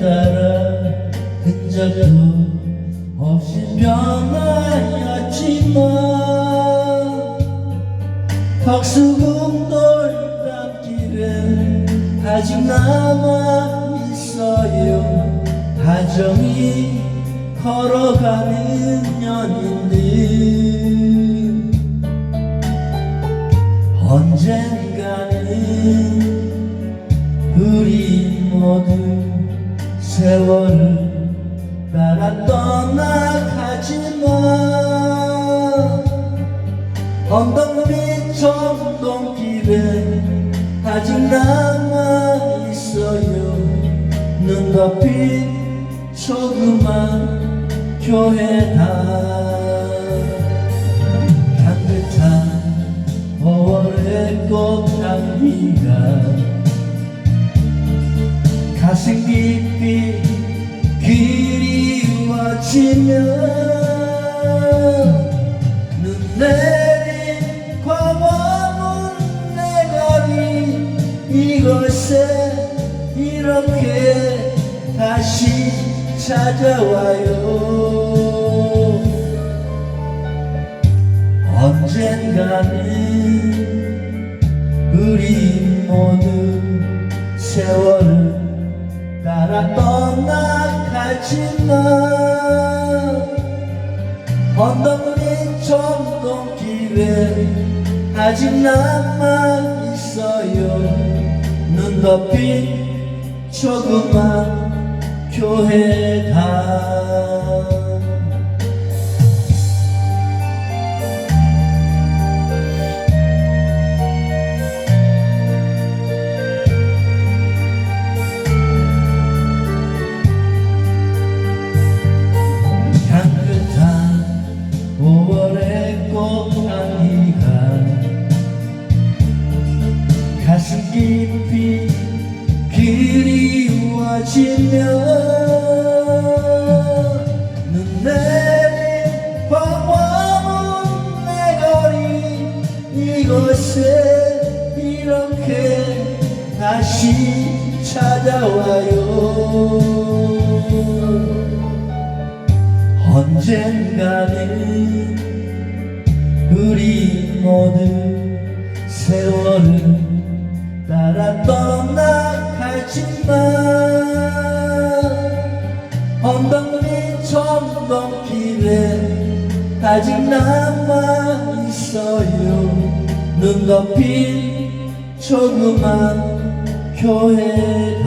따라 흔적도 없이 변하였지만 덕수궁돌 담길은 아직 남아 있어요. 다정히 걸어가는 연인들. 언젠가는 우리 모두 세월을 따라 떠나가지만 밑 전동길에 아직 남아 있어요. 눈 덮인 조그만 교회다. 향긋한 5월의 꽃향기가 가슴 깊이 그리워지면 눈 내린 광화문 내거리 이곳에 이렇게 다시 찾아와요. 언젠가는 우리 모두 세월을 따라 떠나가지만 언덕 밑 전동길에 아직 남아 있어요. 눈 덮인 조그만 교회다 이곳에 이렇게 다시 찾아와요. 언젠가는 우리 모두 세월을 따라 떠나가지만 전동길에 아직 남아 있어요. 눈 덮인 조그만 교회